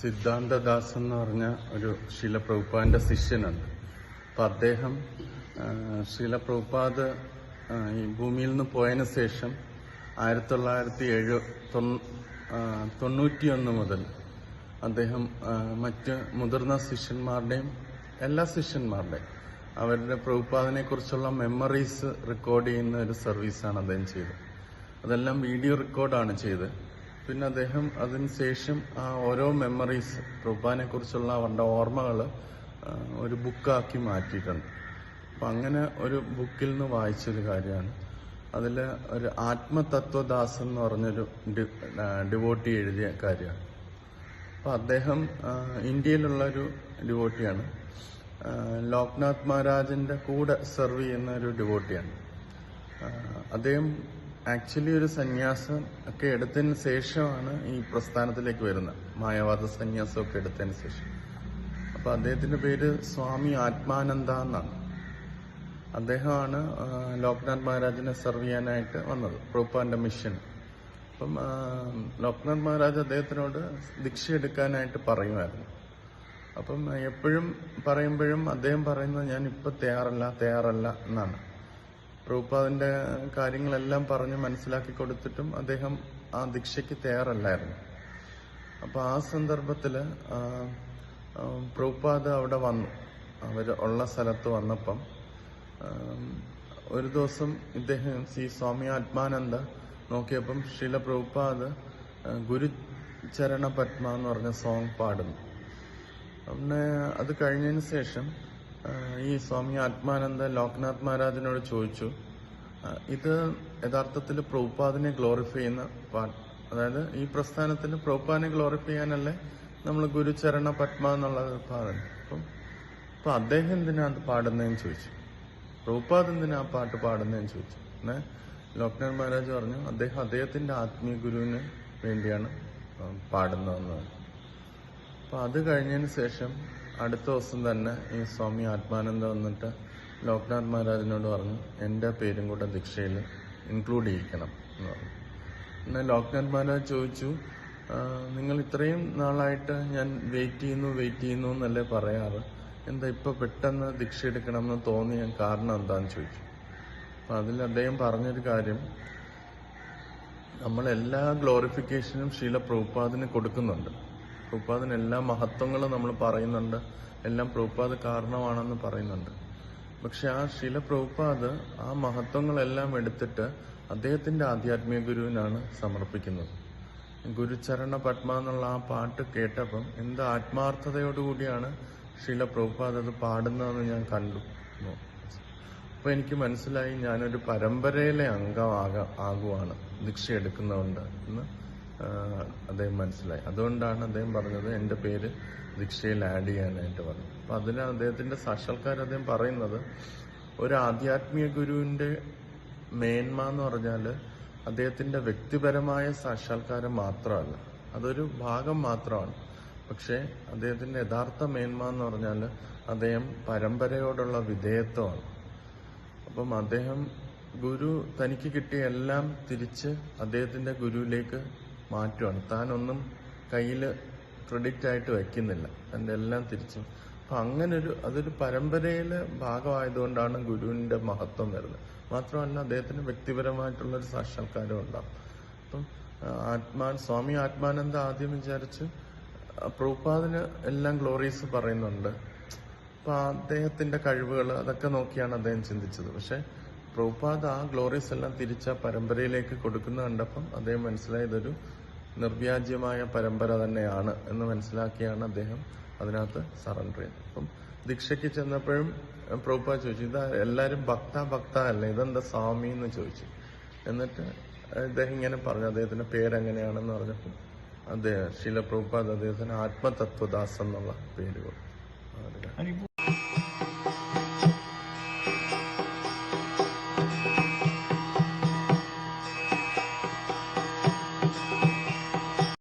സിദ്ധാന്തദാസ് എന്ന് പറഞ്ഞ ഒരു ശീല ശിഷ്യനുണ്ട് അപ്പൊ അദ്ദേഹം ശിലപ്രഭുപാദ് ഈ ഭൂമിയിൽ നിന്ന് പോയതിന് ശേഷം ആയിരത്തി തൊള്ളായിരത്തി എഴു തൊണ്ണൂറ്റിയൊന്ന് മുതൽ അദ്ദേഹം മറ്റ് മുതിർന്ന ശിഷ്യന്മാരുടെയും എല്ലാ ശിഷ്യന്മാരുടെയും അവരുടെ പ്രഭുപാദിനെ കുറിച്ചുള്ള മെമ്മറീസ് റെക്കോർഡ് ചെയ്യുന്ന ഒരു സർവീസാണ് അദ്ദേഹം ചെയ്തത്. അതെല്ലാം വീഡിയോ റെക്കോർഡാണ് ചെയ്തത്. പിന്നെ അദ്ദേഹം അതിനുശേഷം ആ ഓരോ മെമ്മറീസ് പ്രഭുപാദനെ കുറിച്ചുള്ള അവരുടെ ഓർമ്മകൾ ഒരു ബുക്കാക്കി മാറ്റിയിട്ടുണ്ട്. അപ്പം അങ്ങനെ ഒരു ബുക്കിൽ നിന്ന് വായിച്ചൊരു കാര്യമാണ്. അതിൽ ഒരു ആത്മതത്വദാസ് എന്ന് പറഞ്ഞൊരു ഡിവോട്ടി എഴുതിയ കാര്യമാണ്. അപ്പോൾ അദ്ദേഹം ഇന്ത്യയിലുള്ള ഒരു ഡിവോട്ടിയാണ്. ലോക്നാഥ് മഹാരാജിന്റെ കൂടെ സെർവ് ചെയ്യുന്ന ഒരു ഡിവോട്ടിയാണ് അദ്ദേഹം ആക്ച്വലി ഒരു സന്യാസം ഒക്കെ എടുത്തതിന് ശേഷമാണ് ഈ പ്രസ്ഥാനത്തിലേക്ക് വരുന്നത്. മായാവാദ സന്യാസം ഒക്കെ എടുത്തതിന് ശേഷം. അപ്പൊ അദ്ദേഹത്തിന്റെ പേര് സ്വാമി ആത്മാനന്ദ എന്നാണ്. അദ്ദേഹമാണ് ലോക്നാഥ് മഹാരാജിനെ സെർവ് ചെയ്യാനായിട്ട് വന്നത്. പ്രൂപ്പാന്റെ മിഷൻ. അപ്പം ലോക്നാഥ് മഹാരാജ് അദ്ദേഹത്തിനോട് ദീക്ഷ എടുക്കാനായിട്ട് പറയുമായിരുന്നു. അപ്പം എപ്പോഴും പറയുമ്പോഴും അദ്ദേഹം പറയുന്നത് ഞാൻ ഇപ്പൊ തയ്യാറല്ല തയ്യാറല്ല എന്നാണ്. പ്രഭുപാദിന്റെ കാര്യങ്ങളെല്ലാം പറഞ്ഞ് മനസ്സിലാക്കി കൊടുത്തിട്ടും അദ്ദേഹം ആ ദീക്ഷയ്ക്ക് തയ്യാറല്ലായിരുന്നു. അപ്പൊ ആ സന്ദർഭത്തിൽ പ്രൂപ്പാദ് അവിടെ വന്നു. അവർ ഉള്ള സ്ഥലത്ത് വന്നപ്പം ഒരു ദിവസം ഇദ്ദേഹം ശ്രീ സ്വാമി ആത്മാനന്ദ നോക്കിയപ്പം ശീല പ്രഭുപാദ് ഗുരു ഗുരുചരണ പത്മ എന്ന് പറഞ്ഞ സോങ് പാടുന്നു. പിന്നെ അത് കഴിഞ്ഞതിന് ശേഷം ഈ സ്വാമി ആത്മാനന്ദ ലോക്നാഥ് മഹാരാജിനോട് ചോദിച്ചു ഇത് യഥാർത്ഥത്തിൽ പ്രഭുപാദിനെ ഗ്ലോറിഫൈ ചെയ്യുന്ന പാട്ട്. അതായത് ഈ പ്രസ്ഥാനത്തിന് പ്രഭുപാദിനെ ഗ്ലോറിഫൈ ചെയ്യാനല്ലേ നമ്മൾ ഗുരുചരണ പത്മ എന്നുള്ളത് പാടുന്നത്. അപ്പം അപ്പൊ അദ്ദേഹം എന്തിനാ അത് പാടുന്നതെന്ന് ചോദിച്ചു. പ്രഭുപാദ് എന്തിനാ പാട്ട് പാടുന്നതെന്ന് ചോദിച്ചു. പിന്നെ ലോക്നാഥ് മഹാരാജ് പറഞ്ഞു അദ്ദേഹം അദ്ദേഹത്തിന്റെ ആത്മീയ ഗുരുവിന് വേണ്ടിയാണ് പാടുന്നതെന്ന് പറഞ്ഞു. അപ്പൊ അത് കഴിഞ്ഞതിന് ശേഷം അടുത്ത ദിവസം തന്നെ ഈ സ്വാമി ആത്മാനന്ദ വന്നിട്ട് ലോക്നാഥ് മഹാരാജിനോട് പറഞ്ഞു എന്റെ പേരും കൂടെ ദീക്ഷയിൽ ഇൻക്ലൂഡ് ചെയ്യിക്കണം എന്ന് പറഞ്ഞു. പിന്നെ ലോക്നാഥ് മഹാരാജ് ചോദിച്ചു നിങ്ങൾ ഇത്രയും നാളായിട്ട് ഞാൻ വെയിറ്റ് ചെയ്യുന്നു വെയിറ്റ് ചെയ്യുന്നു എന്നല്ലേ പറയാറ്? എന്താ ഇപ്പൊ പെട്ടെന്ന് ദീക്ഷ എടുക്കണം എന്ന് തോന്നിയ കാരണം എന്താന്ന് ചോദിച്ചു. അപ്പൊ അതിൽ അദ്ദേഹം പറഞ്ഞൊരു കാര്യം. നമ്മൾ എല്ലാ ഗ്ലോറിഫിക്കേഷനും ശീല പ്രഭുപാദിന് കൊടുക്കുന്നുണ്ട്. പ്രഭുപാദിന് എല്ലാ മഹത്വങ്ങളും നമ്മൾ പറയുന്നുണ്ട്. എല്ലാം പ്രഭുപാദ് കാരണമാണെന്ന് പറയുന്നുണ്ട്. പക്ഷെ ആ ശീല പ്രഭുപാദ് ആ മഹത്വങ്ങളെല്ലാം എടുത്തിട്ട് അദ്ദേഹത്തിന്റെ ആധ്യാത്മിക ഗുരുവിനാണ് സമർപ്പിക്കുന്നത്. ഗുരുചരണ പത്മ എന്നുള്ള ആ പാട്ട് കേട്ടപ്പം എന്ത് ആത്മാർത്ഥതയോടുകൂടിയാണ് ശീല പ്രഭുപാദ് അത് പാടുന്നതെന്ന് ഞാൻ കണ്ടു. അപ്പൊ എനിക്ക് മനസ്സിലായി ഞാനൊരു പരമ്പരയിലെ അംഗമാക ആകുവാണ് ദീക്ഷ എടുക്കുന്നതുകൊണ്ട് എന്ന് അദ്ദേഹം മനസ്സിലായി. അതുകൊണ്ടാണ് അദ്ദേഹം പറഞ്ഞത് എന്റെ പേര് ദീക്ഷയിൽ ആഡ് ചെയ്യാനായിട്ട് പറഞ്ഞു അപ്പൊ അതിന് അദ്ദേഹത്തിന്റെ സാക്ഷാത്കാരം അദ്ദേഹം പറയുന്നത് ഒരു ആധ്യാത്മിക ഗുരുവിന്റെ മേന്മ എന്ന് പറഞ്ഞാൽ അദ്ദേഹത്തിന്റെ വ്യക്തിപരമായ സാക്ഷാത്കാരം മാത്രമല്ല അതൊരു ഭാഗം മാത്രമാണ്. പക്ഷേ അദ്ദേഹത്തിന്റെ യഥാർത്ഥ മേന്മ എന്ന് പറഞ്ഞാൽ അദ്ദേഹം പരമ്പരയോടുള്ള വിധേയത്വമാണ്. അപ്പം അദ്ദേഹം ഗുരു തനിക്ക് കിട്ടിയ എല്ലാം തിരിച്ച് അദ്ദേഹത്തിന്റെ ഗുരുവിലേക്ക് മാറ്റുവാണ്. താനൊന്നും കയ്യിൽ ക്രെഡിറ്റ് ആയിട്ട് വയ്ക്കുന്നില്ല തന്റെ എല്ലാം തിരിച്ചു. അപ്പൊ അങ്ങനൊരു അതൊരു പരമ്പരയിലെ ഭാഗമായതുകൊണ്ടാണ് ഗുരുവിന്റെ മഹത്വം വരുന്നത്. മാത്രമല്ല അദ്ദേഹത്തിന് വ്യക്തിപരമായിട്ടുള്ള ഒരു സാക്ഷാത്കാരം ഉണ്ടാവും. അപ്പം ആത്മാ സ്വാമി ആത്മാനന്ദ ആദ്യം വിചാരിച്ച് പ്രൂപ്പാദിന് എല്ലാം ഗ്ലോറീസ് പറയുന്നുണ്ട്. അപ്പൊ അദ്ദേഹത്തിന്റെ കഴിവുകൾ അതൊക്കെ നോക്കിയാണ് അദ്ദേഹം ചിന്തിച്ചത്. പക്ഷെ പ്രഭുപാദ് ആ ഗ്ലോറീസ് എല്ലാം തിരിച്ച പരമ്പരയിലേക്ക് കൊടുക്കുന്ന കണ്ടപ്പം അദ്ദേഹം മനസ്സിലായതൊരു നിർവ്യാജ്യമായ പരമ്പര തന്നെയാണ് എന്ന് മനസ്സിലാക്കിയാണ് അദ്ദേഹം അതിനകത്ത് സറണ്ടർ ചെയ്തത്. അപ്പം ദീക്ഷയ്ക്ക് ചെന്നപ്പോഴും പ്രഭുപാദ് ചോദിച്ചു ഇതാ എല്ലാരും ഭക്ത ഭക്ത അല്ലേ? ഇതെന്താ സ്വാമി എന്ന് ചോദിച്ചു. എന്നിട്ട് അദ്ദേഹം ഇങ്ങനെ പറഞ്ഞു അദ്ദേഹത്തിന്റെ പേരെങ്ങനെയാണെന്ന് പറഞ്ഞപ്പോൾ അദ്ദേഹം ശീല പ്രഭുപാദ് അദ്ദേഹത്തിന് ആത്മതത്വദാസ് എന്നുള്ള പേര് കൊടുത്തു.